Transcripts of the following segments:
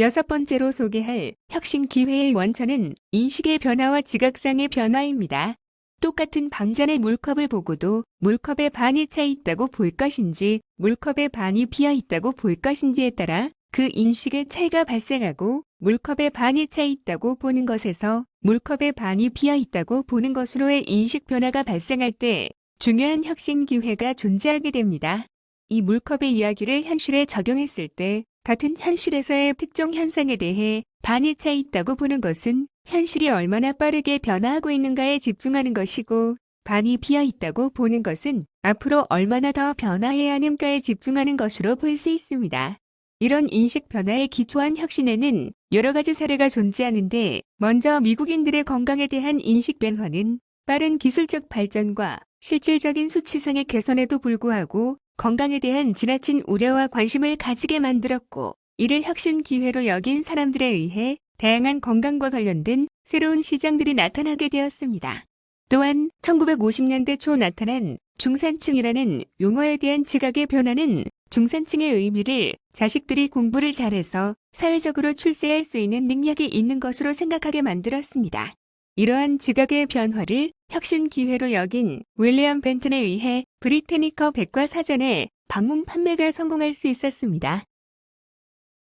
여섯 번째로 소개할 혁신 기회의 원천은 인식의 변화와 지각상의 변화입니다. 똑같은 방전의 물컵을 보고도 물컵에 반이 차 있다고 볼 것인지 물컵에 반이 비어 있다고 볼 것인지에 따라 그 인식의 차이가 발생하고 물컵에 반이 차 있다고 보는 것에서 물컵에 반이 비어 있다고 보는 것으로의 인식 변화가 발생할 때 중요한 혁신 기회가 존재하게 됩니다. 이 물컵의 이야기를 현실에 적용했을 때 같은 현실에서의 특정 현상에 대해 반이 차 있다고 보는 것은 현실이 얼마나 빠르게 변화하고 있는가에 집중하는 것이고 반이 비어 있다고 보는 것은 앞으로 얼마나 더 변화해야 하는가에 집중하는 것으로 볼 수 있습니다. 이런 인식 변화에 기초한 혁신에는 여러 가지 사례가 존재하는데 먼저 미국인들의 건강에 대한 인식 변화는 빠른 기술적 발전과 실질적인 수치상의 개선에도 불구하고 건강에 대한 지나친 우려와 관심을 가지게 만들었고 이를 혁신 기회로 여긴 사람들에 의해 다양한 건강과 관련된 새로운 시장들이 나타나게 되었습니다. 또한 1950년대 초 나타난 중산층이라는 용어에 대한 지각의 변화는 중산층의 의미를 자식들이 공부를 잘해서 사회적으로 출세할 수 있는 능력이 있는 것으로 생각하게 만들었습니다. 이러한 지각의 변화를 혁신 기회로 여긴 윌리엄 벤튼에 의해 브리테니커 백과사전에 방문 판매가 성공할 수 있었습니다.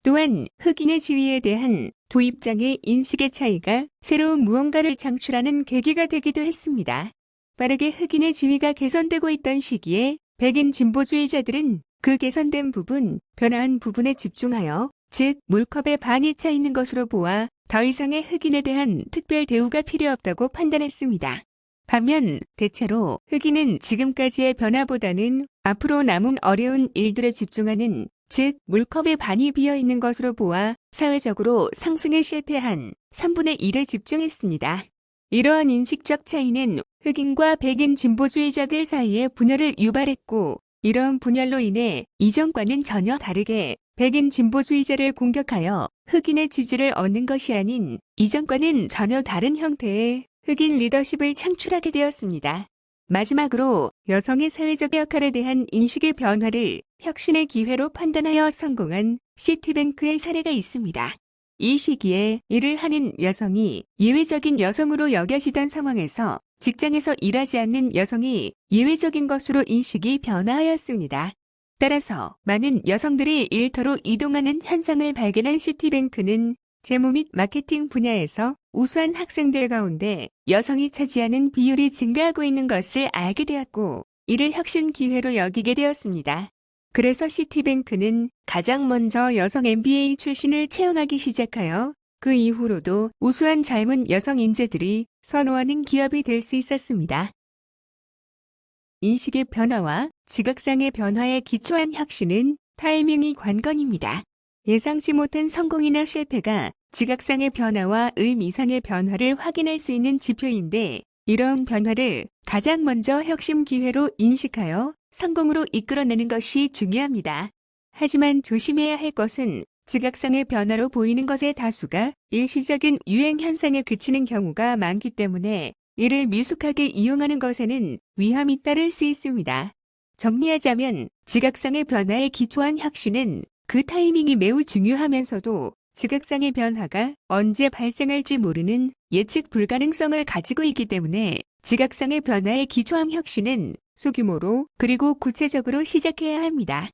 또한 흑인의 지위에 대한 도입장의 인식의 차이가 새로운 무언가를 창출하는 계기가 되기도 했습니다. 빠르게 흑인의 지위가 개선되고 있던 시기에 백인 진보주의자들은 그 개선된 부분, 변화한 부분에 집중하여 즉 물컵에 반이 차 있는 것으로 보아 더 이상의 흑인에 대한 특별 대우가 필요 없다고 판단했습니다. 반면 대체로 흑인은 지금까지의 변화보다는 앞으로 남은 어려운 일들에 집중하는 즉 물컵에 반이 비어 있는 것으로 보아 사회적으로 상승에 실패한 3분의 1에 집중했습니다. 이러한 인식적 차이는 흑인과 백인 진보주의자들 사이에 분열을 유발했고 이러한 분열로 인해 이전과는 전혀 다르게 백인 진보주의자를 공격하여 흑인의 지지를 얻는 것이 아닌 이전과는 전혀 다른 형태의 흑인 리더십을 창출하게 되었습니다. 마지막으로 여성의 사회적 역할에 대한 인식의 변화를 혁신의 기회로 판단하여 성공한 시티뱅크의 사례가 있습니다. 이 시기에 일을 하는 여성이 예외적인 여성으로 여겨지던 상황에서 직장에서 일하지 않는 여성이 예외적인 것으로 인식이 변화하였습니다. 따라서 많은 여성들이 일터로 이동하는 현상을 발견한 시티뱅크는 재무 및 마케팅 분야에서 우수한 학생들 가운데 여성이 차지하는 비율이 증가하고 있는 것을 알게 되었고 이를 혁신 기회로 여기게 되었습니다. 그래서 시티뱅크는 가장 먼저 여성 MBA 출신을 채용하기 시작하여 그 이후로도 우수한 젊은 여성 인재들이 선호하는 기업이 될 수 있었습니다. 인식의 변화와 지각상의 변화에 기초한 혁신은 타이밍이 관건입니다. 예상치 못한 성공이나 실패가 지각상의 변화와 의미상의 변화를 확인할 수 있는 지표인데 이러한 변화를 가장 먼저 혁신 기회로 인식하여 성공으로 이끌어내는 것이 중요합니다. 하지만 조심해야 할 것은 지각상의 변화로 보이는 것의 다수가 일시적인 유행 현상에 그치는 경우가 많기 때문에 이를 미숙하게 이용하는 것에는 위험이 따를 수 있습니다. 정리하자면 지각상의 변화에 기초한 혁신은 그 타이밍이 매우 중요하면서도 지각상의 변화가 언제 발생할지 모르는 예측 불가능성을 가지고 있기 때문에 지각상의 변화에 기초한 혁신은 소규모로 그리고 구체적으로 시작해야 합니다.